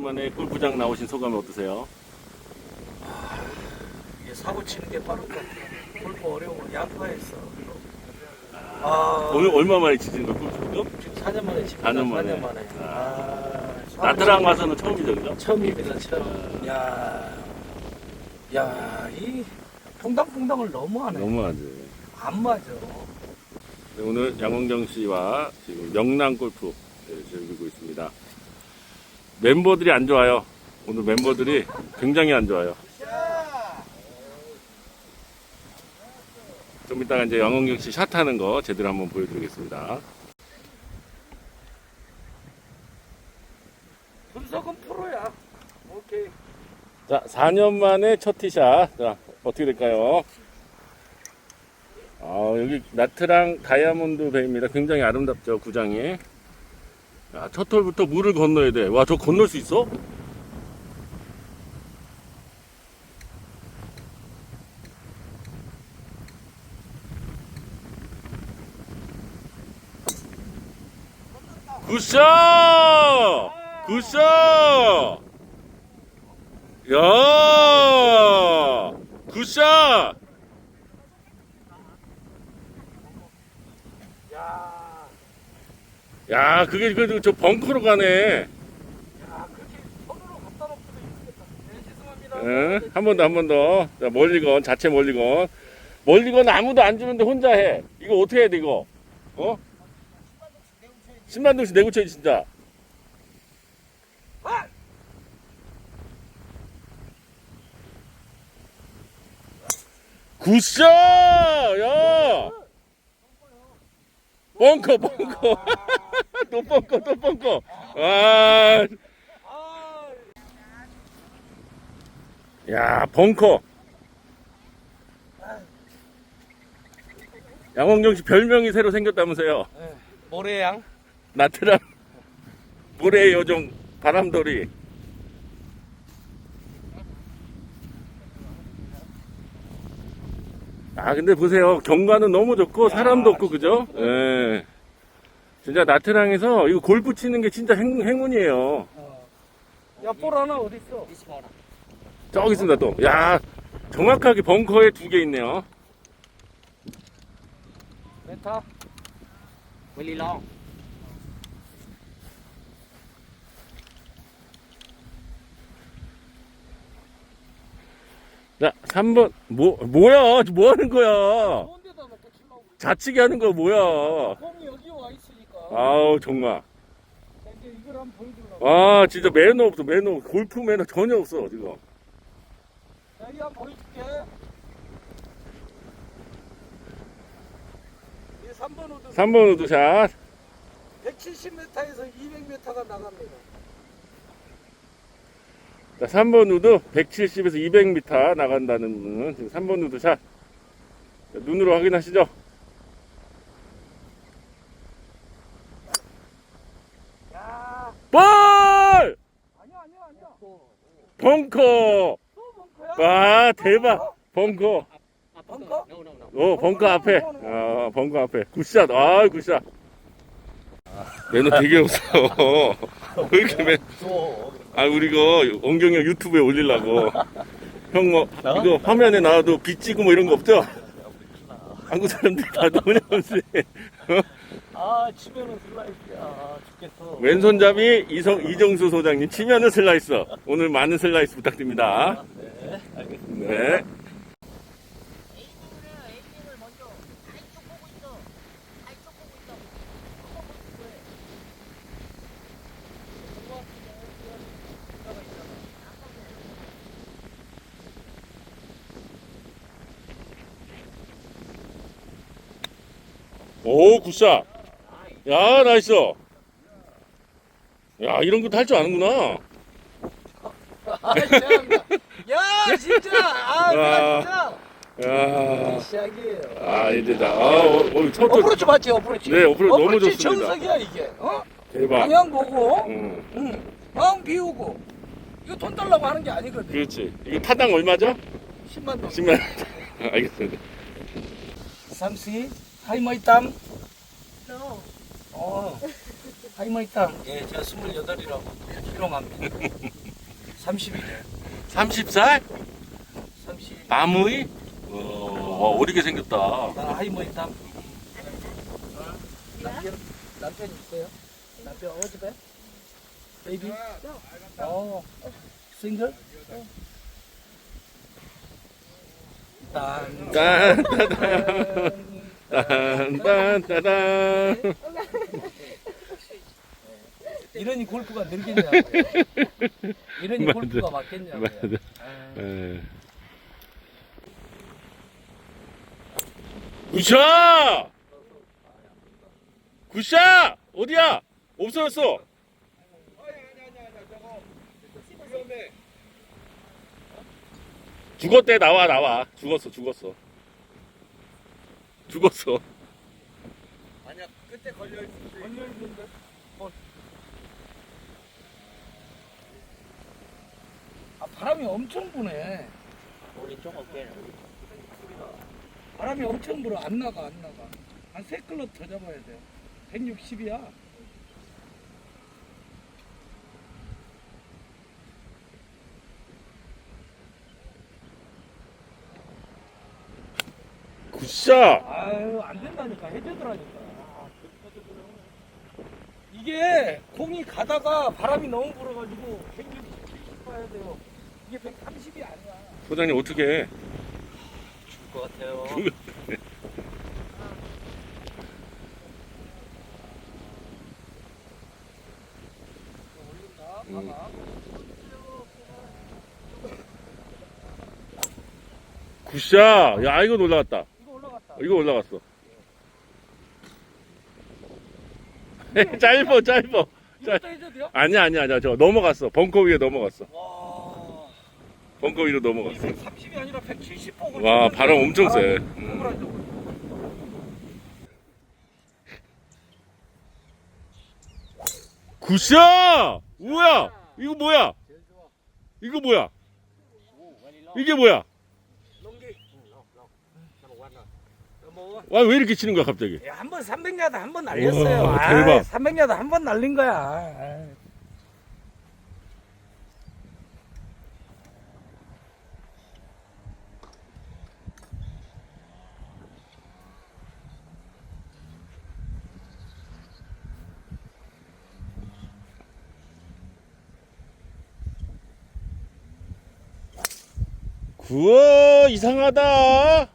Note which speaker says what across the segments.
Speaker 1: 오랜만에 골프장 나오신 소감이 어떠세요?
Speaker 2: 이게 사고 치는 게 빠른 것 같아. 골프 어려워. 양파했어. 아,
Speaker 1: 오늘 얼마 만에 치신 거예요, 골프죠?
Speaker 2: 지금 4년 만에 치고
Speaker 1: 4년 만에.
Speaker 2: 4년 만에. 아, 사고
Speaker 1: 나트랑
Speaker 2: 치는
Speaker 1: 가서는 처음이죠, 그죠?
Speaker 2: 게 처음입니다. 처음. 야, 야, 이 퐁당퐁당을 너무 하네.
Speaker 1: 너무하지.
Speaker 2: 안 맞아.
Speaker 1: 네, 오늘 양원경 씨와 지금 명랑 골프 즐기고 있습니다. 멤버들이 안 좋아요. 오늘 멤버들이 굉장히 안 좋아요. 좀 이따가 이제 양원경 씨 샷 하는 거 제대로 한번 보여드리겠습니다.
Speaker 2: 분석은 프로야. 오케이.
Speaker 1: 자, 4년 만에 첫 티샷. 자, 어떻게 될까요? 아, 여기 나트랑 다이아몬드 베이입니다. 굉장히 아름답죠, 구장이. 야, 첫 홀부터 물을 건너야 돼. 와, 저 건널 수 있어? 굿샷! 굿샷! 야! 굿샷!
Speaker 2: 야,
Speaker 1: 야, 그게 그 저 벙커로 가네. 응? 한 번 더, 한 번 더. 자, 멀리건, 자체 멀리건. 멀리건 아무도 안 주는데 혼자 해. 이거 어떻게 해야 돼, 이거? 어? 10만 동씩 내고 쳐야지, 진짜.
Speaker 2: 아!
Speaker 1: 굿샷! 야! 벙커, 벙커. 또 벙커, 또 벙커. 아,
Speaker 2: 아,
Speaker 1: 야, 벙커. 양홍경 씨 별명이 새로 생겼다면서요.
Speaker 2: 네. 모래양.
Speaker 1: 나트랑 모래 요정 바람돌이. 아 근데 보세요 경관은 너무 좋고 사람도 없고 그죠? 예. 진짜 나트랑에서 이거 골프 치는 게 진짜 행, 행운이에요.
Speaker 2: 어. 야, 볼 하나 어디 있어?
Speaker 1: 저기 있습니다 또. 야 정확하게 벙커에 두 개 있네요.
Speaker 2: 메타.
Speaker 3: Willie Long.
Speaker 1: 자 3번 뭐 뭐야 뭐 하는 거야?
Speaker 2: 놓고.
Speaker 1: 자치기 하는 거 뭐야?
Speaker 2: 공이 여기 와 있으니까.
Speaker 1: 아우 정말.
Speaker 2: 자, 이제 이걸 한번 보여주려고.
Speaker 1: 아 진짜 매너 없어 매너 골프 매너 전혀 없어 지금
Speaker 2: 자, 여기 한번 보여줄게. 이 3번 우드
Speaker 1: 3번 우드샷
Speaker 2: 170m에서 200m가 나갑니다.
Speaker 1: 자 3번 우드 170에서 200m 나간다는 분은 지금 3번 우드 샷 자, 눈으로 확인하시죠
Speaker 2: 야,
Speaker 1: 볼!
Speaker 2: 아니야, 아니야, 아니야.
Speaker 1: 벙커? 와 대박 벙커
Speaker 2: 벙커?
Speaker 1: 어 벙커 앞에 어 벙커 앞에 굿샷 아 굿샷 매너 되게 없어 왜 이렇게 매
Speaker 2: 또.
Speaker 1: 아, 우리 이거 원경이 형 유튜브에 올리려고. 형 뭐, 이거 화면에 나와도 빛 찍고 뭐 이런 거 없죠? 한국 사람들이 다 노냐면서.
Speaker 2: 아, 치면은 슬라이스야. 아, 죽겠어.
Speaker 1: 왼손잡이 이성, 이정수 소장님, 치면은 슬라이스. 오늘 많은 슬라이스 부탁드립니다.
Speaker 2: 네, 알겠습니다.
Speaker 1: 네.
Speaker 4: 에이밍을 해요. 에이밍을 먼저 아이쪽 보고 있어. 아이쪽 보고 있어. 한번 보고 해.
Speaker 1: 오, 굿샷. 야, 나이스. 야, 이런 것도 할 줄 아는구나.
Speaker 2: 아, 죄송합니다. 야, 진짜. 아,
Speaker 1: 와.
Speaker 2: 내가
Speaker 1: 야,
Speaker 2: 진짜. 시작이에요.
Speaker 1: 아, 이제 다. 아, 어, 어, 첫.
Speaker 2: 어프로치 맞지, 어프로치?
Speaker 1: 네, 어프로치 너무 좋습니다.
Speaker 2: 정석이야, 이게. 어?
Speaker 1: 대박.
Speaker 2: 방향 보고,
Speaker 1: 응,
Speaker 2: 응. 방 비우고. 이거 돈 달라고 하는 게 아니거든.
Speaker 1: 그렇지. 이거 타당 얼마죠?
Speaker 2: 10만 동.
Speaker 1: 10만 알겠습니다.
Speaker 2: 삼시, 하이 마이 땀.
Speaker 4: No.
Speaker 2: 어. 하이머이 땅. 예, 제가 28이라고 희롱합니다. 30이네.
Speaker 1: 30살?
Speaker 2: 30.
Speaker 1: 나무이? 어, 어리게 생겼다.
Speaker 2: 나 하이머이 땅. 남편, 남편 있어요? 남편 어집에? 베이비? 어, 싱글? 딴,
Speaker 1: 딴, 따단, 딴, 딴, 따단.
Speaker 2: 이러니 골프가 늘겠냐고. 이러니
Speaker 1: 맞아.
Speaker 2: 골프가 맞겠냐고요.
Speaker 1: 맞아.
Speaker 2: 아,
Speaker 1: 에. 굿샷! 굿샷! 어디야? 없어졌어. 죽었대 나와 나와 죽었어 죽었어 죽었어
Speaker 2: 아니야, 끝에 걸려 있을 때. 걸려있는데? 어. 아, 바람이 엄청 부네.
Speaker 3: 오른쪽 어깨는
Speaker 2: 바람이 엄청 불어. 안 나가, 안 나가. 한세 클럽 더 잡아야 돼요. 160이야.
Speaker 1: 굿샷
Speaker 2: 아유, 안 된다니까. 해주더라니까. 이게 공이 가다가 바람이 너무 불어가지고 160 봐야 돼요. 이게 130이 아니야.
Speaker 1: 소장님 어떻게
Speaker 3: 해것 같아요.
Speaker 2: 봐봐.
Speaker 1: 굿샷 야 이거 올라갔다
Speaker 2: 이거
Speaker 1: 올라갔어. 짧어 짧어.
Speaker 2: 돼요?
Speaker 1: 아니야 아니야 아니야. 저 넘어갔어. 벙커 위에 넘어갔어.
Speaker 2: 와.
Speaker 1: 벙커 위로 넘어갔어.
Speaker 2: 130이 아니라 170 보고.
Speaker 1: 와 바람 엄청 세.
Speaker 2: 억울하죠.
Speaker 1: 굿샷! 뭐야? 이거 뭐야? 이거 뭐야? 이게 뭐야
Speaker 2: 넘기. 넘어 와.
Speaker 1: 와왜 이렇게 치는 거야 갑자기
Speaker 2: 야, 한번 300야드 한 번 날렸어요.
Speaker 1: 우와, 대박.
Speaker 2: 300야드 한 번 날린 거야. 아이.
Speaker 1: 구워 이상하다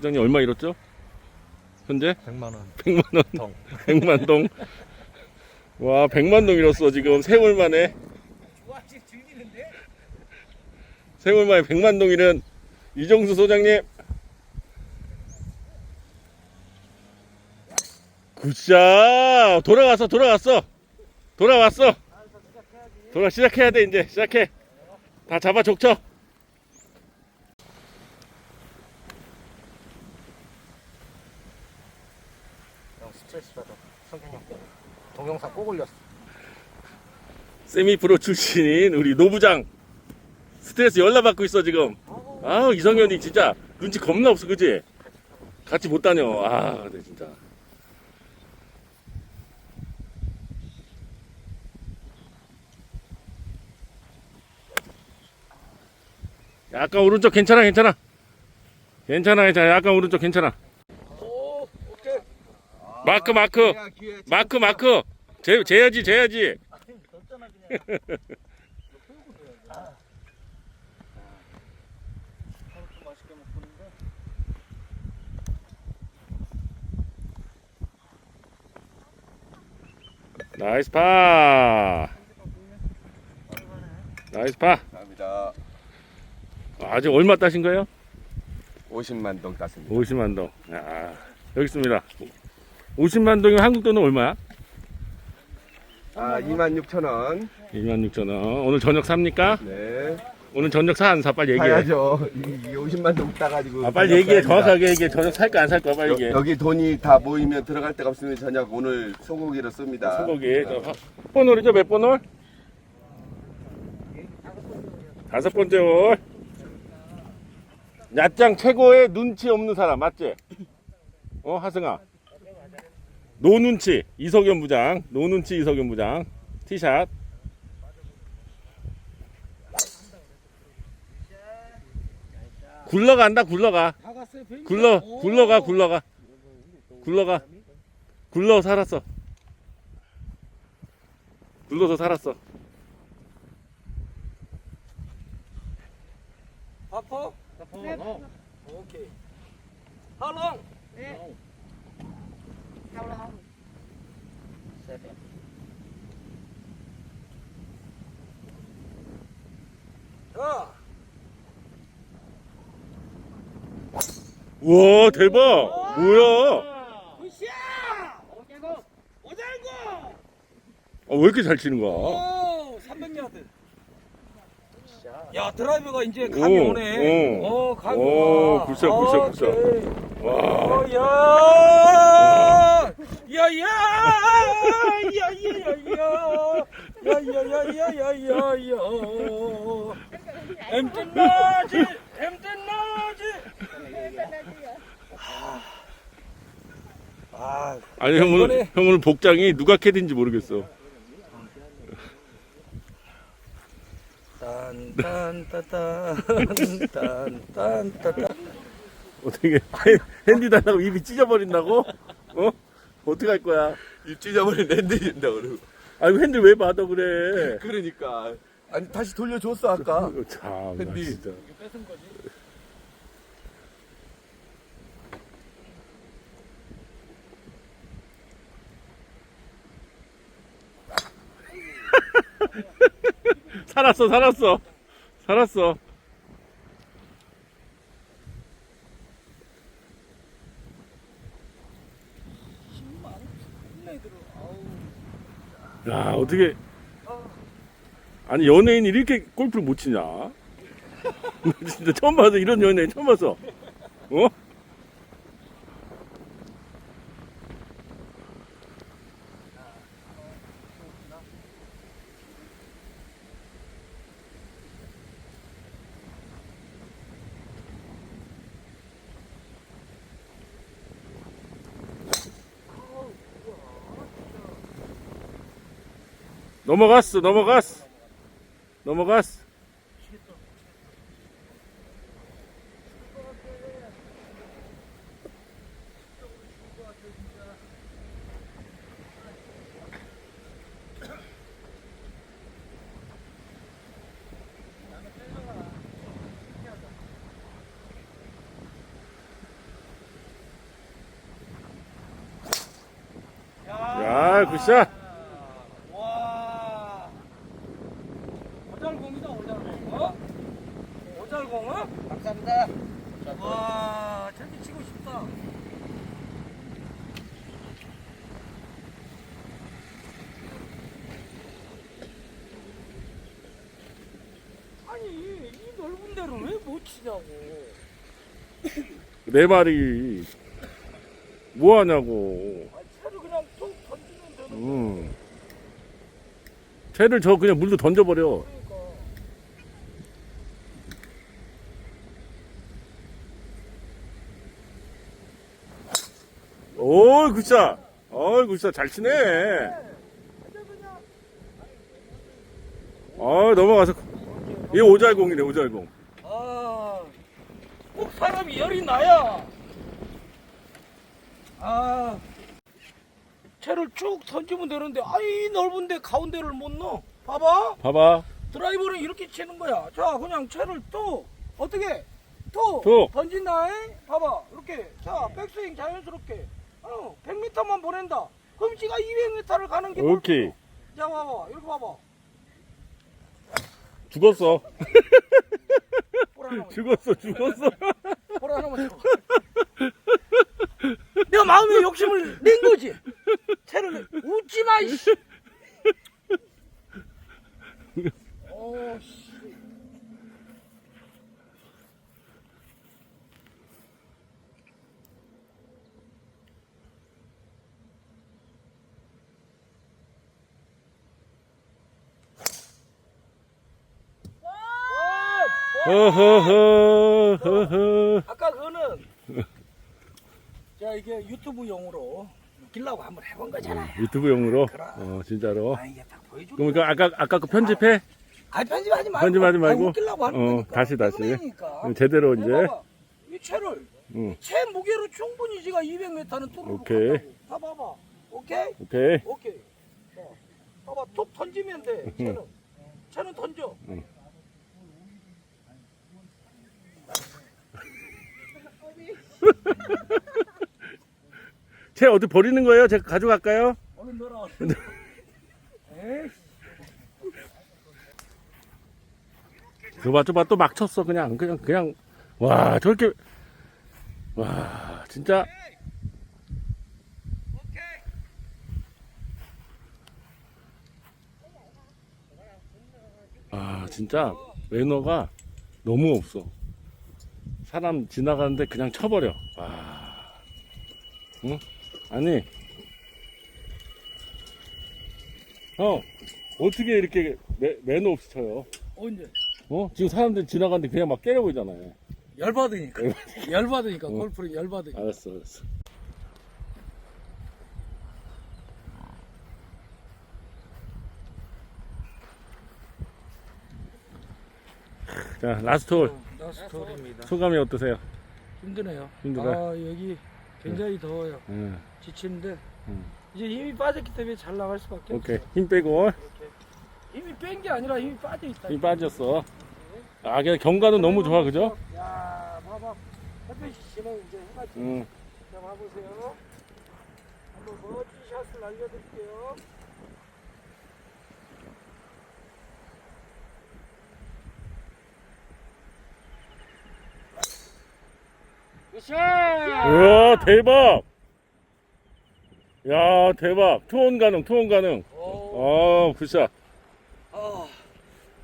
Speaker 1: 부장님 얼마 잃었죠? 현재?
Speaker 3: 100만 원.
Speaker 1: 100만 원.
Speaker 3: 동.
Speaker 1: 100만 동. 와, 100만 동 잃었어, 지금. 세월 만에.
Speaker 2: 좋아, 지금 즐기는데?
Speaker 1: 세월 만에 100만 동 잃은 이정수 소장님. 굿샷! 돌아왔어, 돌아왔어. 돌아왔어. 돌아, 시작해야 돼, 이제. 시작해. 다 잡아 족쳐.
Speaker 3: 형 스트레스 받아. 성균이 형. 동영상 꼭 올렸어.
Speaker 1: 세미 프로 출신인 우리 노부장. 스트레스 열나 받고 있어, 지금. 아 이성현이 진짜 눈치 겁나 없어, 그지? 같이 못 다녀. 아, 네, 진짜. 약간 오른쪽 괜찮아, 괜찮아. 괜찮아, 괜찮아. 약간 오른쪽 괜찮아. 마크, 마크. 마크, 마크. 재, 재야지, 재야지.
Speaker 2: 넣었잖아, 그냥. 하루도 맛있게 먹고 있는데.
Speaker 1: 나이스 파. 나이스 파.
Speaker 5: 감사합니다.
Speaker 1: 아직 얼마 따신 거예요?
Speaker 5: 50만 동 땄습니다.
Speaker 1: 50만 동. 아, 여기 있습니다. 50만 동이면 한국 돈은 얼마야?
Speaker 5: 아, 2만 6천 원.
Speaker 1: 2만 6천 원. 오늘 저녁 삽니까?
Speaker 5: 네.
Speaker 1: 오늘 저녁 사 안 사? 빨리 얘기해.
Speaker 5: 사야죠. 이, 이 50만 동 따가지고.
Speaker 1: 아, 빨리
Speaker 5: 저녁
Speaker 1: 얘기해.
Speaker 5: 사야겠다.
Speaker 1: 정확하게 얘기해. 저녁 살거안살거 빨리
Speaker 5: 여,
Speaker 1: 얘기해.
Speaker 5: 여 기 돈이 다 모이면 들어갈 데가 없으면 저녁 오늘 소고기로 씁니다.
Speaker 1: 소고기. 저 화- 몇 홀이죠? 몇 번 홀? 다섯 번째 홀. 야짱 최고의 눈치 없는 사람 맞지? 어 하승아. 노눈치 이석연 부장. 노눈치 이석연 부장. 티샷. 굴러간다 굴러가. 굴러
Speaker 2: 오.
Speaker 1: 굴러가 굴러가. 굴러가. 굴러 살았어. 굴러서 살았어.
Speaker 2: 바퍼?
Speaker 3: 네.
Speaker 2: 오케이. 하롱. 자,
Speaker 1: 우와 대박. 뭐야?
Speaker 2: 굿샷! 오잘고! 오잘고!
Speaker 1: 아, 왜 이렇게 잘 치는 거야?
Speaker 2: 오, 300야드. 야, 드라이버가 이제 감이
Speaker 1: 오,
Speaker 2: 오 네.
Speaker 1: 오.
Speaker 2: 어, 감이
Speaker 1: 오,
Speaker 2: 와.
Speaker 1: 굿샷, 굿샷, 굿샷.
Speaker 2: 오케이.
Speaker 1: 와.
Speaker 2: 어, 야! 야, 야! 야, 야, 야, 야! 야, 야, 야, 야, 야, 야, 야! 엠튼 나지! 엠튼 나지! 아,
Speaker 1: 아니 형 오늘 형 오늘 복장이 누가 캐딘지 모르겠어.
Speaker 2: 딴딴따딴
Speaker 1: 어떻게 핸디 달라고 입이 찢어버린다고? 어? 어떻게 할 거야?
Speaker 5: 입 찢어버린 랜드인다 그러고.
Speaker 1: 아 이거 핸들 왜 받아 그래?
Speaker 5: 그러니까. 아니 다시 돌려줬어 아까.
Speaker 1: 어, 참, 나
Speaker 5: 핸디.
Speaker 1: 진짜. 살았어, 살았어, 살았어. 야, 어떻게. 아니, 연예인이 이렇게 골프를 못 치냐? 진짜 처음 봐서 이런 연예인 처음 봤어. 어? 넘어갔어, 넘어갔어. 넘어갔어. 야, 굿샷.
Speaker 2: 와. 오잘공이다, 오잘공. 어? 오잘공, 어?
Speaker 3: 감사합니다.
Speaker 2: 와, 저기 치고 싶다. 아니, 이 넓은 데를 왜 못 치냐고.
Speaker 1: 내 말이 뭐 하냐고.
Speaker 2: 아니, 채를 그냥 툭 던지면 되는
Speaker 1: 음. 채를 저 그냥 물로 던져버려.
Speaker 2: 거니까.
Speaker 1: 오, 굿샷. 어이, 굿샷. 잘 치네. 어, 넘어가서. 얘 오잘공이네, 오잘공.
Speaker 2: 아, 꼭 사람이 열이 나야. 아, 채를 쭉 던지면 되는데, 아이 넓은데 가운데를 못 넣어. 봐봐.
Speaker 1: 봐봐.
Speaker 2: 드라이버는 이렇게 치는 거야. 자, 그냥 채를 또 어떻게 또
Speaker 1: 또.
Speaker 2: 던진다. 잉? 봐봐, 이렇게. 자, 백스윙 자연스럽게. 어, 100m만 보낸다. 그럼 지가 200m를 가는 게
Speaker 1: 오케이.
Speaker 2: 자, 봐봐, 이렇게 봐봐.
Speaker 1: 죽었어.
Speaker 2: 볼 하나만,
Speaker 1: 죽었어, 죽었어.
Speaker 2: 볼 하나만 줘. 내가 마음에 욕심을 낸 거지. 채를 내- 웃지 마, 이씨. 어, 씨.
Speaker 1: 허허허, 허허.
Speaker 2: 아까 그거는 자 이게 유튜브용으로 웃기려고 한번 해본 거잖아요.
Speaker 1: 유튜브용으로?
Speaker 2: 그럼.
Speaker 1: 어, 진짜로.
Speaker 2: 아 이게 딱
Speaker 1: 그럼 그 아까, 아까 그 편집해?
Speaker 2: 아 편집하지 말고
Speaker 1: 편집하지 말고?
Speaker 2: 아, 웃기려고 하는
Speaker 1: 어,
Speaker 2: 거니까
Speaker 1: 다시, 다시.
Speaker 2: 그러니까.
Speaker 1: 제대로 이제.
Speaker 2: 해봐봐. 이 채를
Speaker 1: 응.
Speaker 2: 채 무게로 충분히 지가 200m는 뚫어
Speaker 1: 오케이.
Speaker 2: 다 봐봐 오케이
Speaker 1: 오케이.
Speaker 2: 오케이 자, 봐봐 툭 던지면 돼 채는 채는 던져
Speaker 1: 응. 쟤 어디 버리는 거예요? 제가 가져갈까요?
Speaker 2: 얼른 넣어라 에이
Speaker 1: 저봐, 저봐, 또 막 쳤어. 그냥, 그냥, 그냥. 와, 저렇게. 와, 진짜. 아, 진짜. 매너가 너무 없어. 사람 지나가는데 그냥 쳐버려. 와. 응? 아니. 형, 어떻게 이렇게 매, 매너 없이 쳐요?
Speaker 2: 언제
Speaker 1: 어? 지금 사람들 지나가는데 그냥 막 때려보잖아요.
Speaker 2: 열받으니까 열받으니까
Speaker 1: 어.
Speaker 2: 골프를 열받으니까
Speaker 1: 알았어, 알았어. 자, 라스트 홀.
Speaker 2: 나 스토리입니다
Speaker 1: 소감이 어떠세요?
Speaker 2: 힘드네요
Speaker 1: 힘들어요?
Speaker 2: 아 여기 굉장히 더워요
Speaker 1: 응.
Speaker 2: 지치는데
Speaker 1: 음.
Speaker 2: 이제 힘이 빠졌기 때문에 잘 나갈 수밖에
Speaker 1: 오케이.
Speaker 2: 없어요
Speaker 1: 힘 빼고.
Speaker 2: 힘이 뺀 게 아니라 힘이 빠져 있다
Speaker 1: 힘 빠졌어. 아, 그냥 경관은 너무 좋아, 그죠?
Speaker 2: 야 봐봐 햇빛이 지금 이제 해가 지금
Speaker 1: 응.
Speaker 2: 자 봐보세요 한번 멋진 샷을 날려드릴게요 굿샷
Speaker 1: 우와, 대박! 야, 대박. 투혼 가능, 투혼 가능.
Speaker 2: 오.
Speaker 1: 아, 굿샷.
Speaker 2: 어,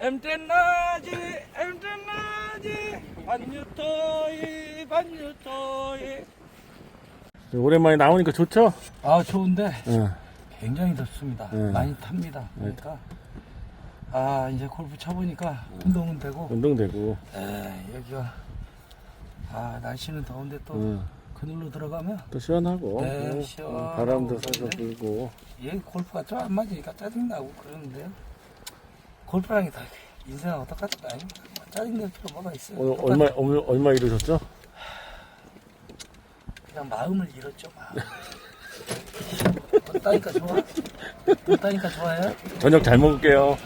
Speaker 2: 엠텐나지 엠텐나지 반유토이 반유토이
Speaker 1: 오랜만에 나오니까 좋죠?
Speaker 2: 아 좋은데
Speaker 1: 응.
Speaker 2: 굉장히 덥습니다
Speaker 1: 네.
Speaker 2: 많이 탑니다 그러니까 아 이제 골프 쳐보니까 운동은 되고
Speaker 1: 운동되고.
Speaker 2: 에 여기가 아 날씨는 더운데 또
Speaker 1: 응.
Speaker 2: 그늘로 들어가면
Speaker 1: 또 시원하고.
Speaker 2: 네,
Speaker 1: 어,
Speaker 2: 시원하고
Speaker 1: 바람도 살짝. 불고.
Speaker 2: 얘 골프가 좀 안 맞으니까 짜증나고 그러는데요 골프랑이 다 인생하고 똑같은 거 아닙니까 뭐 짜증낼 필요 뭐가 있어요
Speaker 1: 오늘
Speaker 2: 똑같은
Speaker 1: 얼마, 오늘 얼마 이루셨죠?
Speaker 2: 그냥 마음을 잃었죠 마음 돈 따니까 좋아 돈 따니까 좋아요
Speaker 1: 저녁 잘 먹을게요.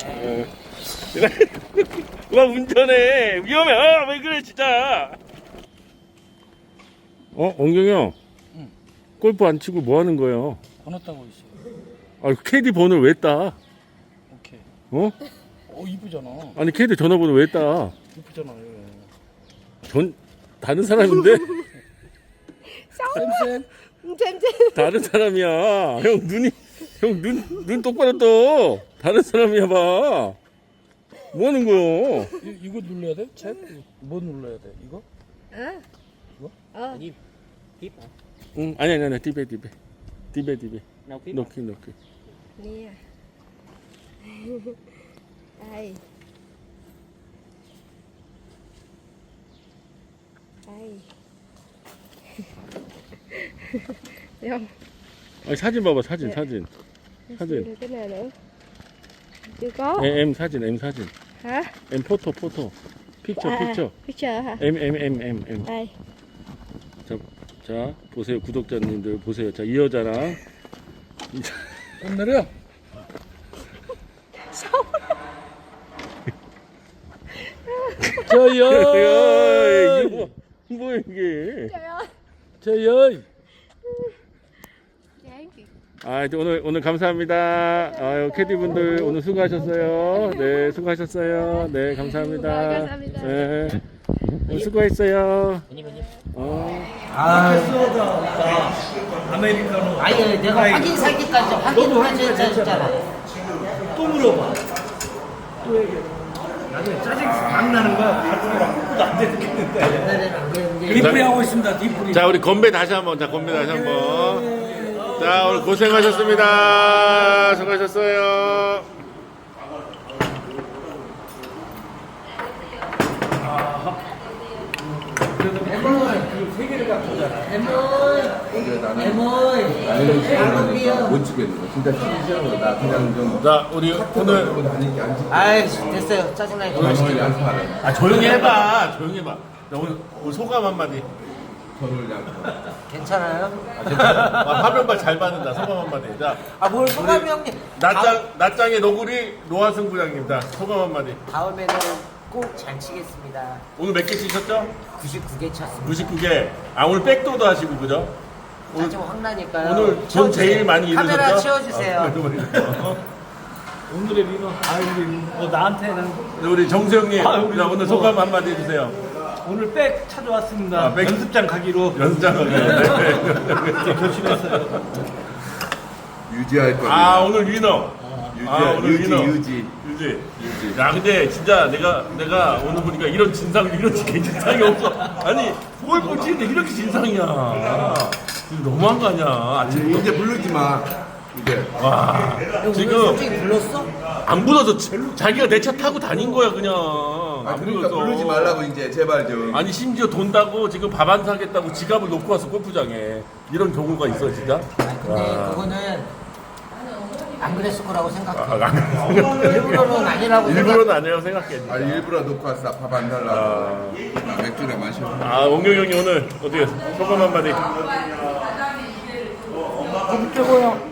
Speaker 1: 네. 와 운전해 위험해. 아, 왜 그래 진짜. 어 원경이 형.
Speaker 2: 응.
Speaker 1: 골프 안 치고 뭐 하는 거예요?
Speaker 2: 번호 따고 있어요
Speaker 1: 아 캐디 번호를 왜 따?
Speaker 2: 오케이
Speaker 1: 어?
Speaker 2: 어 이쁘잖아
Speaker 1: 아니 캐디 전화번호 왜 따?
Speaker 2: 이쁘잖아
Speaker 1: 전 다른 사람인데
Speaker 2: 쌤쌤
Speaker 1: 다른 사람이야. 형 눈이 형 눈 눈 똑바로 떠. 다른 사람이야 봐. 뭐 하는 거요?
Speaker 2: 이, 이거 눌러야 돼? 챗? 뭐 눌러야 돼? 이거?
Speaker 3: Deep. Deep. hả?
Speaker 1: 응 아니 아니 아니 디베 디베 디베 디베
Speaker 3: Nào deep.
Speaker 1: 놓기 놓기.
Speaker 6: nè đây đây Thấy không
Speaker 1: 아니 사진 봐봐 사진
Speaker 6: 네.
Speaker 1: 사진 사진
Speaker 6: Chưa cái nào nữa chưa có
Speaker 1: M, M 사진 M 사진
Speaker 6: hả
Speaker 1: M 포토 포토 픽처 픽처
Speaker 6: picture hả
Speaker 1: M M M M M
Speaker 6: đây
Speaker 1: 자, 자 보세요 구독자님들 보세요. 자 이 여자랑. 이 자-
Speaker 2: 오늘은 저요
Speaker 1: 이거 뭐 이게?
Speaker 6: trời ơi
Speaker 2: 저요
Speaker 1: 아 이제 오늘 오늘 감사합니다. 아유 캐디 분들 오늘 수고하셨어요. 네 수고하셨어요. 네 감사합니다.
Speaker 6: 감사합니다.
Speaker 1: 네. 오늘 수고했어요
Speaker 3: Vení, vení.
Speaker 1: 어.
Speaker 3: 아니, 내가 확인 사기까지 확인을 하셨잖아.
Speaker 2: 또 물어봐. 또 얘기해. 나중에 짜증 막 나는 거야. 발톱이랑 안 되겠는데. 디프리 하고 있습니다 디프리
Speaker 1: 자 우리 건배 다시 한번 자 건배 다시 한번. 자 오늘 고생하셨습니다. 수고하셨어요
Speaker 2: 거잖아.
Speaker 5: 못 치겠네. 진짜 싫은 거나 그냥 좀
Speaker 1: 자, 우리 오늘
Speaker 5: 다닐 게 아니지.
Speaker 3: 아이 됐어요. 짜증나니까 맛있게.
Speaker 5: 연습하래.
Speaker 1: 아 조용히 해봐, 조용히 해봐. 자, 오늘, 오늘 소감 한마디.
Speaker 5: 저를 양.
Speaker 3: 괜찮아요?
Speaker 1: 아, 화면발 잘 받는다. 소감 한마디. 자,
Speaker 3: 아 뭘 소감이 형님.
Speaker 1: 낮장 낮장의 너구리 노하승 부장님. 자, 소감 한마디.
Speaker 3: 다음에는 꼭 잘 치겠습니다.
Speaker 1: 오늘 몇 개 치셨죠?
Speaker 3: 99개 쳤습니다.
Speaker 1: 99개. 아 오늘 백도도 하시고 그죠?
Speaker 3: 짜증 확 나니까요.
Speaker 1: 오늘 돈
Speaker 3: 치워주세요.
Speaker 1: 제일 많이 잃으셨죠?
Speaker 3: 카메라 치워주세요.
Speaker 1: 아,
Speaker 2: 오늘의 민호, 아유, 우리 뭐 나한테는
Speaker 1: 우리 정수영님,
Speaker 2: 아, 우리
Speaker 1: 자, 오늘 소감 한마디 해주세요.
Speaker 2: 오늘 백 찾아왔습니다.
Speaker 1: 아, 백.
Speaker 2: 연습장 가기로
Speaker 1: 연장을.
Speaker 2: 이제 결심했어요.
Speaker 5: 유지할 거야.
Speaker 1: 아 오늘 위너.
Speaker 5: 유지,
Speaker 1: 아, 오늘
Speaker 5: 유지,
Speaker 1: 위너.
Speaker 5: 유지.
Speaker 1: 유지. 야 근데 진짜 내가 내가 오늘 보니까 이런 진상 이런 진상이 없어. 아니 골프 치는데 이렇게 진상이야. 이거 너무한 거 아니야? 아침
Speaker 5: 이제 부르지 마. 이제.
Speaker 1: 와
Speaker 3: 형,
Speaker 1: 지금
Speaker 3: 솔직히 불렀어?
Speaker 1: 안 불러서 지- 자기가 내 차 타고 다닌 거야 그냥.
Speaker 5: 아,
Speaker 1: 안
Speaker 5: 그러니까
Speaker 1: 불러서.
Speaker 5: 부르지 말라고 이제 제발 좀.
Speaker 1: 아니 심지어 돈다고 지금 밥 안 사겠다고 지갑을 놓고 와서 골프장에 이런 경우가 있어 진짜.
Speaker 3: 근데
Speaker 1: 와.
Speaker 3: 그거는 안 그랬을 거라고 생각해.
Speaker 1: 아, 안-
Speaker 3: 일부러는 아니라고 생각.
Speaker 1: 일부러는 아니라고 생각해.
Speaker 5: 아 일부러 놓고 왔어. 밥 안 달라고. 맥주나 마셔.
Speaker 1: 아, 옹경 형이 오늘 어떻게 소감 한마디?
Speaker 2: 최고요.